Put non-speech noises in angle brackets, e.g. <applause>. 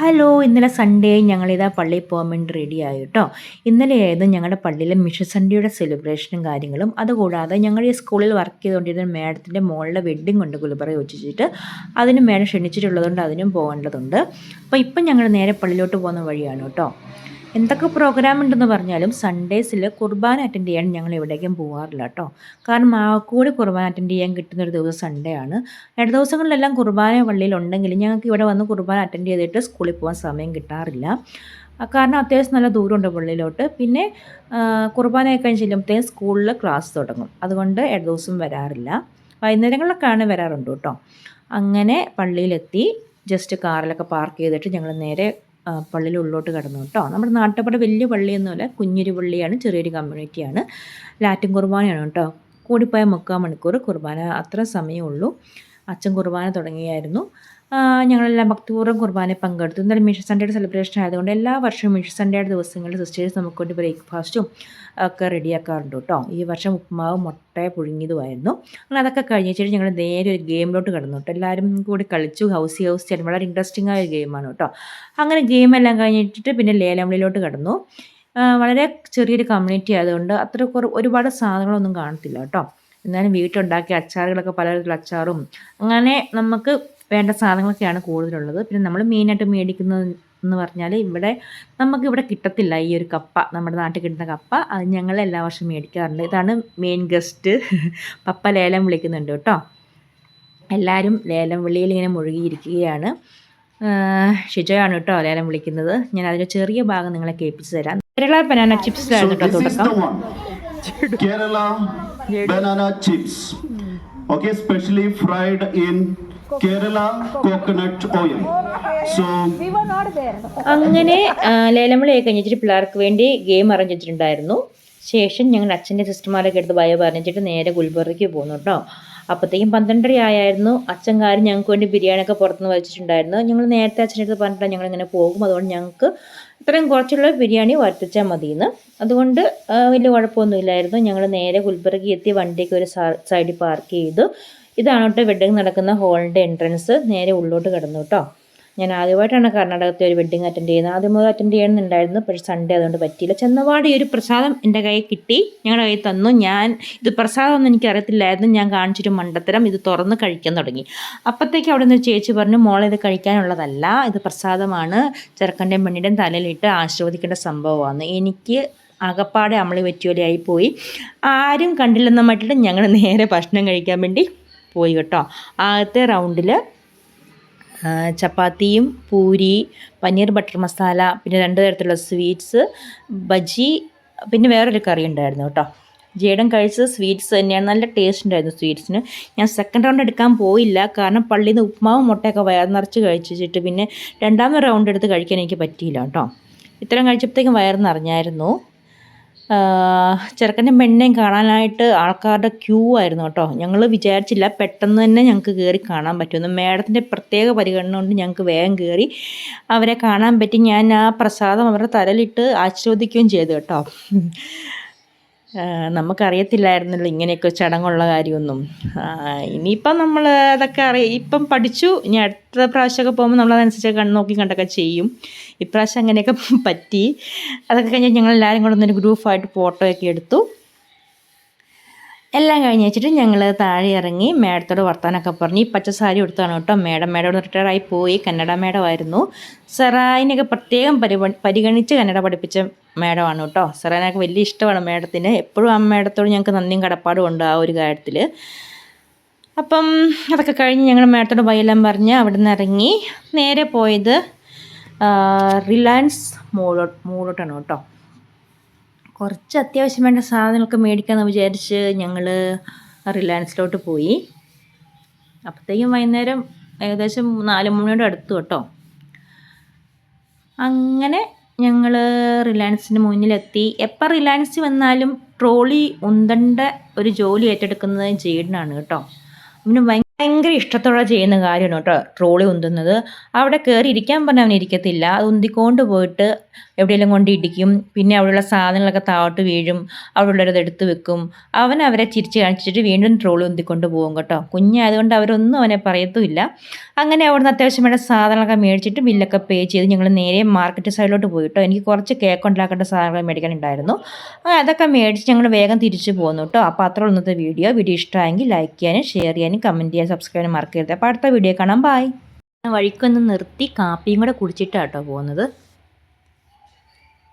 Hello ഇന്നലെ Sunday ഞങ്ങളിതാ പള്ളിയിൽ പോകാൻ വേണ്ടി റെഡി ആയി കേട്ടോ ആയത് ഞങ്ങളുടെ പള്ളിയിലെ മിഷൻ സൺഡേയുടെ സെലിബ്രേഷനും കാര്യങ്ങളും. അതുകൂടാതെ ഞങ്ങൾ ഈ സ്കൂളിൽ വർക്ക് ചെയ്തുകൊണ്ടിരുന്ന മേഡത്തിന്റെ മോളുടെ വെഡ്ഡിംഗ് ഉണ്ട് ഗുലബറ വെച്ചിട്ട് അതിന് മേഡം ക്ഷണിച്ചിട്ടുള്ളതുകൊണ്ട് അതിനും പോകേണ്ടതുണ്ട്. അപ്പോൾ ഇപ്പം ഞങ്ങൾ നേരെ പള്ളിയിലോട്ട് പോകുന്ന വഴിയാണ് കേട്ടോ. എന്തൊക്കെ പ്രോഗ്രാം ഉണ്ടെന്ന് പറഞ്ഞാലും സൺഡേസിൽ കുർബാന അറ്റൻഡ് ചെയ്യാൻ ഞങ്ങൾ എവിടേക്കും പോകാറില്ല കേട്ടോ കാരണം ആക്കൂടി കൂടി കുർബാന അറ്റൻഡ് ചെയ്യാൻ കിട്ടുന്ന ഒരു ദിവസം സൺഡേ ആണ്. ഇട ദിവസങ്ങളിലെല്ലാം കുർബാന പള്ളിയിൽ ഉണ്ടെങ്കിൽ ഞങ്ങൾക്ക് ഇവിടെ വന്ന് കുർബാന അറ്റൻഡ് ചെയ്തിട്ട് സ്കൂളിൽ പോകാൻ സമയം കിട്ടാറില്ല. കാരണം അത്യാവശ്യം നല്ല ദൂരമുണ്ട് പള്ളിയിലോട്ട്. പിന്നെ കുർബാനയൊക്കെ കഴിഞ്ഞ് ചെല്ലുമ്പോഴത്തേക്കും സ്കൂളിൽ ക്ലാസ് തുടങ്ങും. അതുകൊണ്ട് ഇട ദിവസം വരാറില്ല. വൈകുന്നേരങ്ങളിലൊക്കെയാണ് വരാറുണ്ട് കേട്ടോ അങ്ങനെ പള്ളിയിലെത്തി ജസ്റ്റ് കാറിലൊക്കെ പാർക്ക് ചെയ്തിട്ട് ഞങ്ങൾ നേരെ പള്ളിയിൽ ഉള്ളോട്ട് കടന്നു. കേട്ടോ. നമ്മുടെ നാട്ടുപട വലിയ പള്ളിയൊന്നുമല്ല കുഞ്ഞൊരു പള്ളിയാണ് ചെറിയൊരു കമ്മ്യൂണിറ്റിയാണ്. ലാറ്റിൻ കുർബാനയാണ് കേട്ടോ. കൂടിപ്പോയ മുക്കാൽ മണിക്കൂർ കുർബാന അത്ര സമയമുള്ളൂ. അച്ഛൻ കുർബാന തുടങ്ങിയായിരുന്നു. ഞങ്ങളെല്ലാം ഭക്തിപൂർവം കുർബാന പങ്കെടുത്തു. ഇന്നലെ മിഷൻ സൺഡേയുടെ സെലിബ്രേഷൻ ആയതുകൊണ്ട് എല്ലാ വർഷവും മിഷൻ സൺഡേയുടെ ദിവസങ്ങളിൽ സിസ്റ്റേഴ്സ് നമുക്ക് വേണ്ടി ബ്രേക്ക്ഫാസ്റ്റും ഒക്കെ റെഡിയാക്കാറുണ്ട് കേട്ടോ. ഈ വർഷം ഉപ്പുമാവ് മുട്ട പുഴുങ്ങിയതുമായിരുന്നു. അങ്ങനെ അതൊക്കെ കഴിഞ്ഞിട്ട് ഞങ്ങൾ നേരെ ഒരു ഗെയിമിലോട്ട് കടന്നു കേട്ടോ. എല്ലാവരും കൂടി കളിച്ചു ഹൗസ് ഹൗസ് ചെയ്യാൻ വളരെ ഇൻട്രസ്റ്റിംഗ് ആയ ഒരു ഗെയിമാണ് കേട്ടോ. അങ്ങനെ ഗെയിമെല്ലാം കഴിഞ്ഞിട്ട് പിന്നെ ലേലംവിളിയിലോട്ട് കടന്നു. വളരെ ചെറിയൊരു കമ്മ്യൂണിറ്റി ആയതുകൊണ്ട് അത്ര ഒരുപാട് സാധനങ്ങളൊന്നും കാണത്തില്ല കേട്ടോ. എന്നാലും വീട്ടിലുണ്ടാക്കിയ അച്ചാറുകളൊക്കെ പലതരത്തിലുള്ള അച്ചാറും. അങ്ങനെ നമുക്ക് വേണ്ട സാധനങ്ങളൊക്കെയാണ് കൂടുതലുള്ളത്. പിന്നെ നമ്മൾ മെയിനായിട്ട് മേടിക്കുന്നത് എന്ന് പറഞ്ഞാൽ ഇവിടെ നമുക്ക് ഇവിടെ കിട്ടത്തില്ല ഈ ഒരു കപ്പ നമ്മുടെ നാട്ടിൽ കിട്ടുന്ന കപ്പ. അത് ഞങ്ങൾ എല്ലാ വർഷവും മേടിക്കാറുണ്ട്. ഇതാണ് മെയിൻ ഗസ്റ്റ് <laughs> പപ്പ ലേലം വിളിക്കുന്നുണ്ട് കേട്ടോ. എല്ലാവരും ലേലം വിളിയിൽ ഇങ്ങനെ മുഴുകിയിരിക്കുകയാണ്. ഷിജോയാണ് കേട്ടോ ലേലം വിളിക്കുന്നത്. ഞാൻ അതിന്റെ ചെറിയ ഭാഗം നിങ്ങളെ കേൾപ്പിച്ച് തരാം. കേരള ബനാന ചിപ്സ് ആയിരുന്നു കേട്ടോ തുടക്കം. Kerala banana chips banana chips. Okay, specially fried coconut oil. So അങ്ങനെ ആ, ലേലം വിളിയൊക്കെ കഴിഞ്ഞിട്ട് പിള്ളേർക്ക് വേണ്ടി ഗെയിം അറേഞ്ച് ശേഷം ഞങ്ങൾ അച്ഛന്റെ സിസ്റ്റർമാരൊക്കെ എടുത്ത് ഭയ പറഞ്ഞിട്ട് നേരെ ഗുൽബർഗയ്ക്ക് പോകുന്നു കേട്ടോ അപ്പോഴത്തേക്കും പന്ത്രണ്ടര ആയായിരുന്നു. അച്ഛൻകാർ ഞങ്ങൾക്ക് വേണ്ടി ബിരിയാണിയൊക്കെ പുറത്തുനിന്ന് വലിച്ചിട്ടുണ്ടായിരുന്നു ഞങ്ങൾ നേരത്തെ അച്ഛന്റെ അടുത്ത് പറഞ്ഞിട്ട് ഞങ്ങൾ ഇങ്ങനെ പോകും. അതുകൊണ്ട് ഞങ്ങൾക്ക് ഇത്രയും കുറച്ചുള്ള ബിരിയാണി വരുത്തിച്ചാൽ മതിയെന്ന്. അതുകൊണ്ട് വലിയ കുഴപ്പമൊന്നുമില്ലായിരുന്നു. ഞങ്ങൾ നേരെ ഗുൽബർഗി എത്തി വണ്ടിക്ക് ഒരു സൈഡിൽ പാർക്ക് ചെയ്തു. ഇതാണ് കേട്ടോ വെഡ്ഡിങ് നടക്കുന്ന ഹോളിന്റെ എൻട്രൻസ് നേരെ ഉള്ളോട്ട് കിടന്നു കേട്ടോ. ഞാൻ ആദ്യമായിട്ടാണ് കർണാടകത്തെ ഒരു വെഡ്ഡിങ് അറ്റൻഡ് ചെയ്യുന്നത്. ആദ്യം മുതൽ അറ്റൻഡ് ചെയ്യണമെന്നുണ്ടായിരുന്നു. പക്ഷേ സൺഡേ അതുകൊണ്ട് പറ്റിയില്ല. ചെന്നപാട് ഈ ഒരു പ്രസാദം എന്റെ കയ്യിൽ കിട്ടി. ഞങ്ങളുടെ കയ്യിൽ തന്നു. ഞാൻ ഇത് പ്രസാദം ഒന്നും എനിക്ക് അറിയത്തില്ലായിരുന്നു ഞാൻ കാണിച്ചൊരു മണ്ടത്തരം. ഇത് തുറന്ന് കഴിക്കാൻ തുടങ്ങി. അപ്പോഴത്തേക്ക് അവിടെ നിന്ന് ചേച്ചി പറഞ്ഞു മോളെ ഇത് കഴിക്കാനുള്ളതല്ല. ഇത് പ്രസാദമാണ്. ചെറുക്കന്റെയും പെണ്ണിന്റെയും തലയിലിട്ട് ആശീർവദിക്കേണ്ട സംഭവമാണ്. എനിക്ക് അകപ്പാടെ അമളി പറ്റിയോലെയായി പോയി. ആരും കണ്ടില്ലെന്ന മട്ടിട്ട് ഞങ്ങൾ നേരെ ഭക്ഷണം കഴിക്കാൻ വേണ്ടി പോയി കേട്ടോ. ആദ്യത്തെ റൗണ്ടിൽ ചപ്പാത്തിയും പൂരി പനീർ ബട്ടർ മസാല പിന്നെ രണ്ട് തരത്തിലുള്ള സ്വീറ്റ്സ് ബജി പിന്നെ വേറൊരു കറി ഉണ്ടായിരുന്നു കേട്ടോ. ജേഡൻ കഴിച്ചത് സ്വീറ്റ്സ് തന്നെയാണ്. നല്ല ടേസ്റ്റ് ഉണ്ടായിരുന്നു സ്വീറ്റ്സിന്. ഞാൻ സെക്കൻഡ് റൗണ്ട് എടുക്കാൻ പോയില്ല. കാരണം പള്ളിയിൽ നിന്ന് ഉപ്മാവും മുട്ടയൊക്കെ വയർ നിറച്ച് കഴിച്ചിട്ട് പിന്നെ രണ്ടാമത് റൗണ്ട് എടുത്ത് കഴിക്കാൻ എനിക്ക് പറ്റിയില്ല കേട്ടോ. ഇത്രയും കഴിച്ചപ്പോഴത്തേക്കും വയർ നിറഞ്ഞായിരുന്നു. ചെറുക്കന്റെ പെണ്ണിനെയും കാണാനായിട്ട് ആൾക്കാരുടെ ക്യൂ ആയിരുന്നു കേട്ടോ. ഞങ്ങൾ വിചാരിച്ചില്ല പെട്ടെന്ന് തന്നെ ഞങ്ങൾക്ക് കയറി കാണാൻ പറ്റുമെന്ന്. മേഡത്തിന്റെ പ്രത്യേക പരിഗണന കൊണ്ട് ഞങ്ങൾക്ക് വേഗം കയറി അവരെ കാണാൻ പറ്റി. ഞാൻ ആ പ്രസാദം അവരുടെ തലയിലിട്ട് ആസ്വദിക്കുകയും ചെയ്തു കേട്ടോ. നമുക്കറിയത്തില്ലായിരുന്നല്ലോ ഇങ്ങനെയൊക്കെ ചടങ്ങുള്ള കാര്യമൊന്നും. ഇനിയിപ്പം നമ്മൾ അതൊക്കെ അറിയാം ഇപ്പം പഠിച്ചു ഇനി അടുത്ത പ്രാവശ്യമൊക്കെ പോകുമ്പോൾ നമ്മളതനുസരിച്ച് കണ്ണ് നോക്കി കണ്ടൊക്കെ ചെയ്യും. ഇപ്രാവശ്യം അങ്ങനെയൊക്കെ പറ്റി. അതൊക്കെ കഴിഞ്ഞ് ഞങ്ങൾ എല്ലാവരും കൂടെ ഒന്നൊരു ഗ്രൂപ്പായിട്ട് ഫോട്ടോയൊക്കെ എടുത്തു. എല്ലാം കഴിഞ്ഞ് വെച്ചിട്ട് ഞങ്ങൾ താഴെ ഇറങ്ങി മേഡത്തോട് വർത്താനൊക്കെ പറഞ്ഞ് ഈ പച്ച സാരി എടുത്താണ് കേട്ടോ. മേഡം മേഡം റിട്ടയർഡായി പോയി. കന്നഡ മേഡമായിരുന്നു സെറായിനൊക്കെ പ്രത്യേകം പരിഗണിച്ച് കന്നഡ പഠിപ്പിച്ച മേഡമാണ് കേട്ടോ. സെറാനൊക്കെ വലിയ ഇഷ്ടമാണ് മേഡത്തിന്. എപ്പോഴും ആ മേഡത്തോട് ഞങ്ങൾക്ക് നന്ദിയും കടപ്പാടും ഉണ്ട് ആ ഒരു കാര്യത്തിൽ അപ്പം അതൊക്കെ കഴിഞ്ഞ് ഞങ്ങൾ മേഡത്തോട് ബൈയെല്ലാം പറഞ്ഞ് അവിടെ നിന്ന് ഇറങ്ങി നേരെ പോയത് റിലയൻസ് മോളോ മോളോട്ടാണ് കേട്ടോ. കുറച്ച് അത്യാവശ്യം വേണ്ട സാധനങ്ങളൊക്കെ മേടിക്കാമെന്ന് വിചാരിച്ച് ഞങ്ങൾ റിലയൻസിലോട്ട് പോയി. അപ്പോഴത്തേക്കും വൈകുന്നേരം ഏകദേശം നാല് മണിയോട് അടുത്തു കേട്ടോ. അങ്ങനെ ഞങ്ങൾ റിലയൻസിന് മുന്നിലെത്തി. എപ്പോൾ റിലയൻസ് വന്നാലും ട്രോളി ഉന്തണ്ട ഒരു ജോലി ഏറ്റെടുക്കുന്നത് ജെയ്ഡനാണ് കേട്ടോ. അവന് ഭയങ്കര ഇഷ്ടത്തോടെ ചെയ്യുന്ന കാര്യമാണ് കേട്ടോ ട്രോളി ഉന്തുന്നത്. അവിടെ കയറി ഇരിക്കാൻ പറഞ്ഞാൽ അവൻ അത് ഉന്തിക്കൊണ്ട് പോയിട്ട് എവിടെയെങ്കിലും കൊണ്ട് ഇടിക്കും. പിന്നെ അവിടെയുള്ള സാധനങ്ങളൊക്കെ താഴോട്ട് വീഴും. അവിടെ ഉള്ളവരത് എടുത്ത് വെക്കും. അവൻ അവരെ ചിരിച്ച് കാണിച്ചിട്ട് വീണ്ടും ട്രോൾ ഉന്തിക്കൊണ്ട് പോകും കേട്ടോ. കുഞ്ഞായതുകൊണ്ട് അവരൊന്നും അവനെ പറയത്തുമില്ല. അങ്ങനെ അവിടുന്ന് അത്യാവശ്യം വേണ്ട സാധനങ്ങളൊക്കെ മേടിച്ചിട്ട് ബില്ലൊക്കെ പേ ചെയ്ത് ഞങ്ങൾ നേരെ മാർക്കറ്റ് സൈഡിലോട്ട് പോയി കേട്ടോ. എനിക്ക് കുറച്ച് കേക്ക് ഉണ്ടാക്കേണ്ട സാധനങ്ങൾ മേടിക്കാനുണ്ടായിരുന്നു. അതൊക്കെ മേടിച്ച് ഞങ്ങൾ വേഗം തിരിച്ചു പോന്നു കേട്ടോ. അപ്പോൾ അത്ര ഇന്നത്തെ വീഡിയോ. വീഡിയോ ഇഷ്ടമായെങ്കിൽ ലൈക്ക് ചെയ്യാനും ഷെയർ ചെയ്യാനും കമന്റ് ചെയ്യാനും സബ്സ്ക്രൈബ് ചെയ്യാനും മറക്കരുത്. അപ്പോൾ അടുത്ത വീഡിയോ കാണാം. ബൈ വഴിക്കൊന്ന് നിർത്തി കാപ്പിയും കൂടെ കുടിച്ചിട്ടാട്ടോ പോകുന്നത്.